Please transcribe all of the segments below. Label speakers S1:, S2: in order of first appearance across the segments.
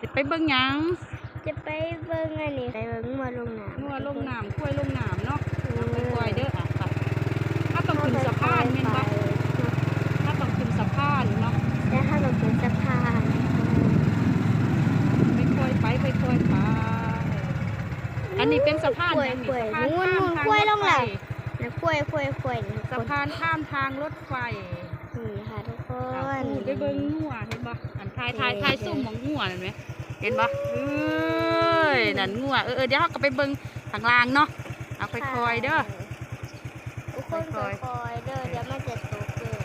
S1: สิไปเบิ่งหยัง
S2: จะไปเบิ่งอันนี้ไปเบิ่งงัวลงน้ำ
S1: งัวลงน้ำกล้วยลงน้ำเนาะเอาไปปล่อยเด้ออะค่ะถ้าต้องขึ้นสะพานแม่นบ่ถ้าต้องขึ้นสะพานเนาะ
S2: แล้วถ้าเราถึงสะพาน
S1: ไปค่อยไปไปค่อยไป อันนี้เป็นสะพาน
S2: กล้วย
S1: ยัง
S2: กล้วย
S1: สะพาน
S2: นู่น
S1: ข้าม
S2: นู่น
S1: ทาง
S2: กล้วยลง
S1: รถ
S2: แล้ว
S1: ไฟ
S2: นะกล้วยกล้วยกล้วยนี่
S1: สะพานข้ามทางรถไฟ
S2: นี่ค่ะทุกค
S1: เอา
S2: น
S1: ปูไปเบิ่งงัวเห็นบ่อันทายทายทายซุ่มของงัวนั่นไหมเห็นบ่เอ้ยนั่นงัวเออเออเดี๋ยวเราก็ไปเบิ่งข้างล่างเนาะเอาค่อยๆเด้อ
S2: ทุกคน
S1: ค่
S2: ค่
S1: อย
S2: อยๆเด้อเดี๋ยวมันจะตกเด้อ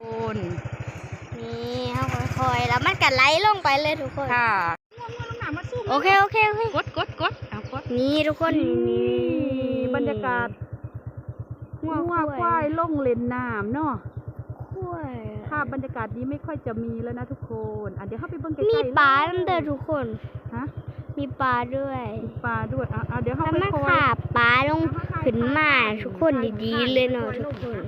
S1: โอน
S2: นี่เขาค่อยๆแล้วมันก็ไหลลงไปเลยทุกคน
S1: ค่ะงัวงัวลงน้ำมาซุ่ม
S2: โอเคโอเคโอเค
S1: กดกดกดเอากด
S2: นี่ทุกคนนี่
S1: บรรยากาศงัวงัวควายลงเล่นน้ำเนาะ
S2: กล้วย
S1: ภาพบรรยากาศนี้ไม่ค่อยจะมีแล้วนะทุกคนอะเดี๋ยวเข้าไปเบิ่งใกล้ๆ
S2: มีปลา
S1: เลย
S2: น้ำเด้อทุกคน
S1: ฮะ
S2: มีปลาด้วย
S1: มีปลาด้วยอะอะเดี๋ยวเข้า
S2: แล้ว
S1: ไป
S2: มัน
S1: คอย
S2: ขาบปลาลงขึ้นมาทุกคนดีๆเลยเนาะทุกคน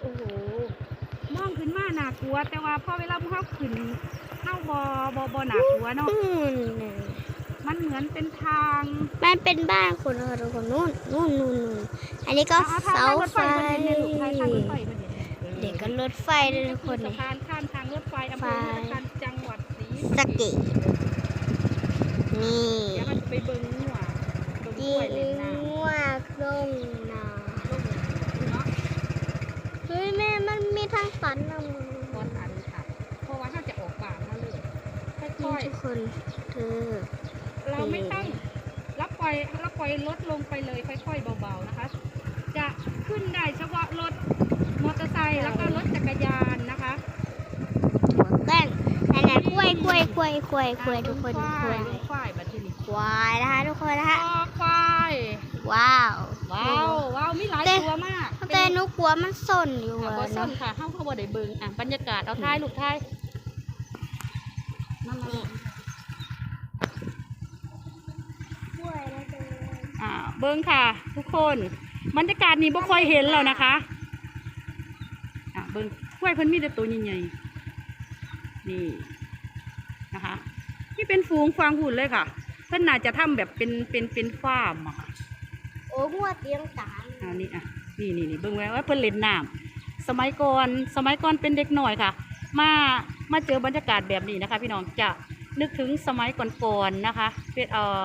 S1: โอ้โหมองขึ้นมาน่ากลัว แต่ว่าพอเวลาพวกเขาขึ้นเข้าบอบอบอน่ากลัวเนาะ
S2: อื ม
S1: มันเหมือนเป็นทาง
S2: มันเป็นบ้านคนค่ะทุกคนนู่นนู่นนู่นนู่นอันนี้ก็
S1: อะทาง
S2: เสา
S1: รถ
S2: ไฟ
S1: ไฟมันเห็นเนี่ยลูกทางทางรถไฟมันเห็นเนี่ย
S2: เด็กก็รถไฟเลยทุกคน
S1: สะ
S2: นี่
S1: พานข้ามทางรถไฟอำเภอเมืองการจังหวัดศรี
S2: สะเกตนี่
S1: เดี๋ยวมันจะไปเบิ่งหัวเบิ่งก
S2: ยิ
S1: ล้วยเล่น
S2: ง
S1: น้ำ
S2: ว่าลงนา
S1: ลงเนาะ
S2: เฮ้ยแม่มันมีทางสันนะมึง
S1: ตอนอันค่ะเพราะว่าถ้าจะออกปากมาเลยค่
S2: นี่
S1: อย
S2: ทุกคนเธอ
S1: ๆ เราไม่ต้องรับปล่อยรับปล่อยลดลงไปเลยค่อย ๆเบาๆนะคะ จะขึ้นได้เฉพาะรถมอเตอร์ไซค์แล้วก็รถจักรยานนะคะ
S2: หัวแก้นอันนั้นกล้วยกล้วยกล้วยกล้วยกล้วยทุกคน
S1: คว
S2: กล้วยา
S1: ยควายแบบที่นี่
S2: ควายนะคะทุกคนนะคะ
S1: คอควาย
S2: ว้าว
S1: ว้าวว้าวมีหลาย
S2: แต่
S1: ตัวมาก
S2: แต่หนูกลัวมันสนอยู่
S1: ค่ะ
S2: อะ
S1: บ่ส้
S2: เนาะ
S1: นค่ะเข้าเข้าบ่ได้เบิ่งอะบรรยากาศเอาท้ายลูกท้ายนั่น
S2: นี่
S1: น่ะ
S2: กล้วยนะเธอ
S1: อ่า เบิ่งค่ะ ทุกคนบรรยากาศนี้บ่ค่อยเห็นแล้วนะคะอะเบิ่งควายเพิ่นมีแต่ตัวใหญ่ๆนี่นะคะนี่เป็นฝูงฟางหุ่นเลยค่ะ เพิ่นน่าจะทำแบบเป็นเป็นเป็นฟาร์มอะค่ะ
S2: โอ้งัวเตียงตาม
S1: อ่านี่อะนี่นี่นี่เบิ่งไว้ว่าเพิ่นเล่นน้ำสมัยก่อนสมัยก่อนเป็นเด็กหน่อยค่ะ มามาเจอบรรยากาศแบบนี้นะคะ พี่น้องจะนึกถึงสมัยก่อนๆนะคะเป็นเอ่อ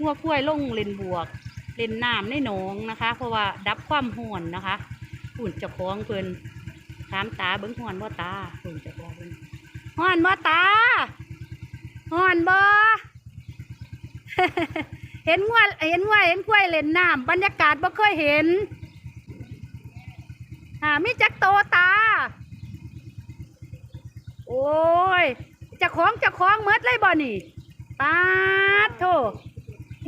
S1: งัวกล้วยลงเล่นบวก เล่นน้ำในหนองนะคะ เพราะว่าดับความห่อนนะคะหุ่นเจ้าของเพิ่นถามตาเบิ่งห่อนบ่ตาหุ่นเจ้าของเพิ่นห่อนบ่ตาห่อนบ่เห็นงัวเห็นงัวเห็นกล้วยเล่นน้ำบรรยากาศบ่เคยเห็นอ่ามีจักโตตา โอ้ยจะของจะของเมดเลยบ่นี่ปาดโถ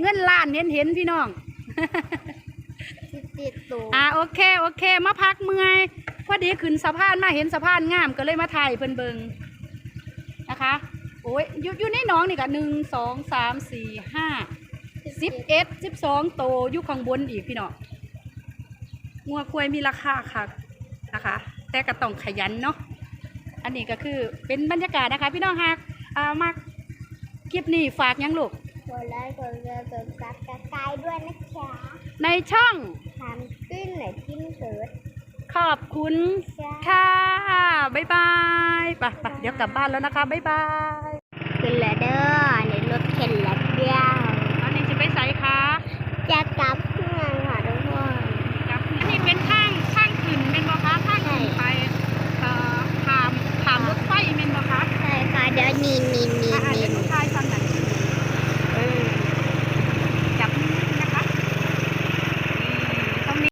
S1: เงินล้านเห็นเห็นพี่น้อง
S2: ติดตัว
S1: อ่าโอเคโอเค มาพักเมื่อยพอดีขึ้นสะพานมาเห็นสะพานงามก็เลยมาถ่ายเพิ่นเบิงนะคะโอ้ยอยู่อยู่ในหนองนี่ก็หนึ่งสองสามสี่ห้าสิบเอ็ดสิบสองโตอยู่ข้างบนอีกพี่น้องงัวควายมีราคาค่ะนะคะ แต่ก็ต้องขยันเนาะอันนี้ก็คือเป็นบรรยากาศนะคะ พี่น้องฮะอ่ามาคลิปนี้ฝากหยังลูก
S2: กดไลค์กดแชร์กดซับสไครต์ด้วยนะจ๊ะ
S1: ในช่อง
S2: ทำตื้นไหนขึ้นเกิด
S1: ขอบคุณค่ะ บ๊ายบายไปไปเดี๋ยวกลับบ้านแล้วนะคะ บ๊ายบาย
S2: ขึ้นแล้วเด้อในรถเข็นแล้วเดียว
S1: อันนี้จะไปใส่คะ
S2: จะกลับ